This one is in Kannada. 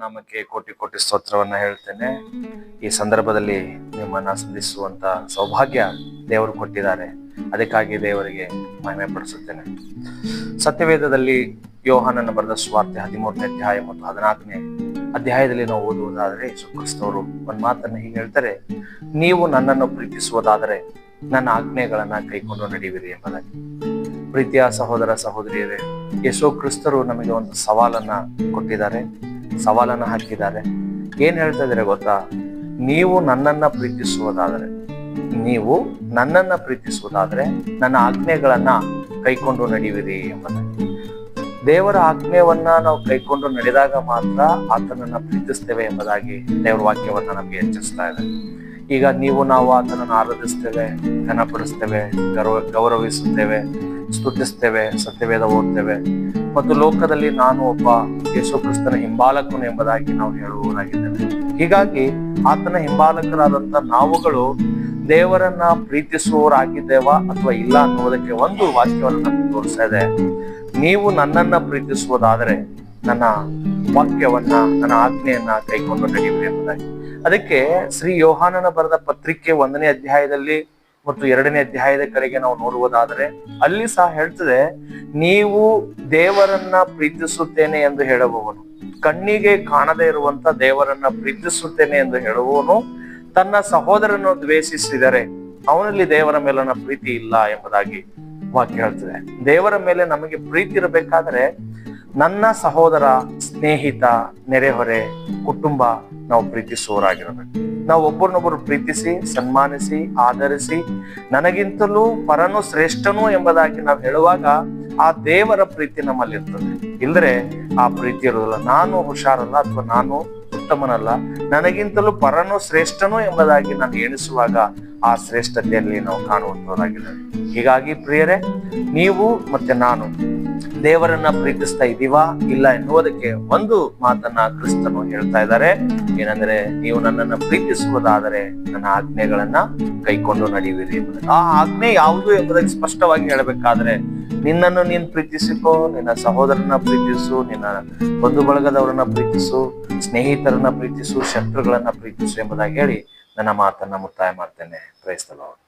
ನಾಮಕ್ಕೆ ಕೋಟಿ ಕೋಟಿ ಸ್ತೋತ್ರವನ್ನ ಹೇಳ್ತೇನೆ. ಈ ಸಂದರ್ಭದಲ್ಲಿ ನಿಮ್ಮನ್ನ ಸಂಧಿಸುವಂತ ಸೌಭಾಗ್ಯ ದೇವರು ಕೊಟ್ಟಿದ್ದಾರೆ. ಅದಕ್ಕಾಗಿ ದೇವರಿಗೆ ಮಹಿಮೆ ಪಡಿಸುತ್ತೇನೆ. ಸತ್ಯವೇದದಲ್ಲಿ ಯೋಹಾನನ ಬರೆದ ಸ್ವಾರ್ಥ ಹದಿಮೂರನೇ ಅಧ್ಯಾಯ ಮತ್ತು ಹದಿನಾಲ್ಕನೇ ಅಧ್ಯಾಯದಲ್ಲಿ ನಾವು ಓದುವುದಾದರೆ ಸುಕ್ರಿಸ್ತವರು ಕ್ರಿಸ್ತವರು ಒಂದು ಮಾತನ್ನ ಹೀಗೆ ಹೇಳ್ತಾರೆ, ನೀವು ನನ್ನನ್ನು ಪ್ರೀತಿಸುವುದಾದರೆ ನನ್ನ ಆಜ್ಞೆಗಳನ್ನ ಕೈಕೊಂಡು ನಡೆಯುವಿರಿ ಎಂಬುದಾಗಿ. ಪ್ರೀತಿಯ ಸಹೋದರ ಸಹೋದರಿಯರೇ ಯಶೋ ಕ್ರಿಸ್ತರು ನಮಗೆ ಒಂದು ಸವಾಲನ್ನ ಕೊಟ್ಟಿದ್ದಾರೆ, ಸವಾಲನ್ನ ಹಾಕಿದ್ದಾರೆ. ಏನ್ ಹೇಳ್ತಾ ಇದ್ದಾರೆ ಗೊತ್ತಾ? ನೀವು ನನ್ನನ್ನ ಪ್ರೀತಿಸುವುದಾದರೆ, ನೀವು ನನ್ನನ್ನ ಪ್ರೀತಿಸುವುದಾದರೆ ನನ್ನ ಆಜ್ಞೆಗಳನ್ನ ಕೈಕೊಂಡು ನಡೆಯುವಿರಿ ಎಂಬುದಾಗಿ ದೇವರ ಆಜ್ಞೆಯನ್ನ ನಾವು ಕೈಕೊಂಡು ನಡೆದಾಗ ಮಾತ್ರ ಆತನನ್ನ ಪ್ರೀತಿಸ್ತೇವೆ ಎಂಬುದಾಗಿ ದೇವರ ವಾಕ್ಯವನ್ನ ನಮಗೆ ಹೆಚ್ಚಿಸ್ತಾ ಇದೆ. ಈಗ ನೀವು ನಾವು ಆತನನ್ನು ಆರಾಧಿಸ್ತೇವೆ ಘನಪಡಿಸ್ತೇವೆ ಗೌರವ, ಗೌರವಿಸುತ್ತೇವೆ, ಸ್ತುತಿಸ್ತೇವೆ, ಸತ್ಯವೇದ ಓದ್ತೇವೆ. ಮತ್ತು ಲೋಕದಲ್ಲಿ ನಾನು ಒಬ್ಬ ಯೇಸು ಕ್ರಿಸ್ತನ ಹಿಂಬಾಲಕನು ಎಂಬುದಾಗಿ ನಾವು ಹೇಳುವವರಾಗಿದ್ದೇವೆ. ಹೀಗಾಗಿ ಆತನ ಹಿಂಬಾಲಕರಾದಂತ ನಾವುಗಳು ದೇವರನ್ನ ಪ್ರೀತಿಸುವವರಾಗಿದ್ದೇವಾ ಅಥವಾ ಇಲ್ಲ ಅನ್ನುವುದಕ್ಕೆ ಒಂದು ವಾಕ್ಯವನ್ನು ನಮಗೆ ತೋರಿಸ್ತಾ ಇದೆ. ನೀವು ನನ್ನನ್ನ ಪ್ರೀತಿಸುವುದಾದರೆ ನನ್ನ ವಾಕ್ಯವನ್ನ, ನನ್ನ ಆಜ್ಞೆಯನ್ನ ಕೈಕೊಂಡು ನಡೆಯುವುದು ಎಂಬುದಾಗಿ. ಅದಕ್ಕೆ ಶ್ರೀ ಯೋಹಾನನ ಬರೆದ ಪತ್ರಿಕೆ ಒಂದನೇ ಅಧ್ಯಾಯದಲ್ಲಿ ಮತ್ತು ಎರಡನೇ ಅಧ್ಯಾಯದ ಕಡೆಗೆ ನಾವು ನೋಡುವುದಾದರೆ, ಅಲ್ಲಿ ಸಹ ಹೇಳ್ತದೆ, ನೀವು ದೇವರನ್ನ ಪ್ರೀತಿಸುತ್ತೇನೆ ಎಂದು ಹೇಳುವವನು. ಕಣ್ಣಿಗೆ ಕಾಣದೇ ಇರುವಂತ ದೇವರನ್ನ ಪ್ರೀತಿಸುತ್ತೇನೆ ಎಂದು ಹೇಳುವವನು. ತನ್ನ ಸಹೋದರನ್ನು ದ್ವೇಷಿಸಿದರೆ ಅವನಲ್ಲಿ ದೇವರ ಮೇಲನ ಪ್ರೀತಿ ಇಲ್ಲ ಎಂಬುದಾಗಿ ವಾಕ್ಯ ಹೇಳ್ತದೆ. ದೇವರ ಮೇಲೆ ನಮಗೆ ಪ್ರೀತಿ ಇರಬೇಕಾದ್ರೆ ನನ್ನ ಸಹೋದರ ಸ್ನೇಹಿತ, ನೆರೆಹೊರೆ ಕುಟುಂಬ ನಾವು ಪ್ರೀತಿಸುವವರಾಗಿರಬೇಕು. ನಾವು ಒಬ್ಬರನ್ನೊಬ್ಬರು ಪ್ರೀತಿಸಿ, ಸನ್ಮಾನಿಸಿ, ಆಧರಿಸಿ, ನನಗಿಂತಲೂ ಪರನು ಶ್ರೇಷ್ಠನು ಎಂಬುದಾಗಿ ನಾವು ಹೇಳುವಾಗ ಆ ದೇವರ ಪ್ರೀತಿ ನಮ್ಮಲ್ಲಿರ್ತದೆ. ಇಲ್ಲದ್ರೆ ಆ ಪ್ರೀತಿ ಇರುವುದಿಲ್ಲ. ನಾನು ಹುಷಾರಲ್ಲ ಅಥವಾ ನಾನು ಉತ್ತಮನಲ್ಲ, ನನಗಿಂತಲೂ ಪರನು ಶ್ರೇಷ್ಠನು ಎಂಬುದಾಗಿ ನಾನು ಎಣಿಸುವಾಗ ಆ ಶ್ರೇಷ್ಠತೆಯಲ್ಲಿ ನಾವು ಕಾಣುವಂತವರಾಗಿದ್ದೇವೆ. ಹೀಗಾಗಿ ಪ್ರಿಯರೇ, ನೀವು ಮತ್ತೆ ನಾನು ದೇವರನ್ನ ಪ್ರೀತಿಸ್ತಾ ಇದೀವಾ ಇಲ್ಲ ಎನ್ನುವುದಕ್ಕೆ ಒಂದು ಮಾತನ್ನ ಕ್ರಿಸ್ತನು ಹೇಳ್ತಾ ಇದ್ದಾರೆ. ಏನಂದ್ರೆ ನೀವು ನನ್ನನ್ನ ಪ್ರೀತಿಸುವುದಾದರೆ ನನ್ನ ಆಜ್ಞೆಗಳನ್ನ ಕೈಕೊಂಡು ನಡೆಯುವಿರಿ. ಆ ಆಜ್ಞೆ ಯಾವುದು ಎಂಬುದಕ್ಕೆ ಸ್ಪಷ್ಟವಾಗಿ ಹೇಳಬೇಕಾದ್ರೆ ನಿನ್ನನ್ನು ನೀನ್ ಪ್ರೀತಿಸಿಕೋ, ನಿನ್ನ ಸಹೋದರನ ಪ್ರೀತಿಸು, ನಿನ್ನ ಬಂಧು ಬಳಗದವರನ್ನ ಪ್ರೀತಿಸು, ಸ್ನೇಹಿತರನ್ನ ಪ್ರೀತಿಸು, ಶತ್ರುಗಳನ್ನ ಪ್ರೀತಿಸು ಎಂಬುದಾಗಿ ಹೇಳಿ ನನ್ನ ಮಾತನ್ನ ಮುಕ್ತಾಯ ಮಾಡ್ತೇನೆ. ಕ್ರೈಸ್ತಲವರು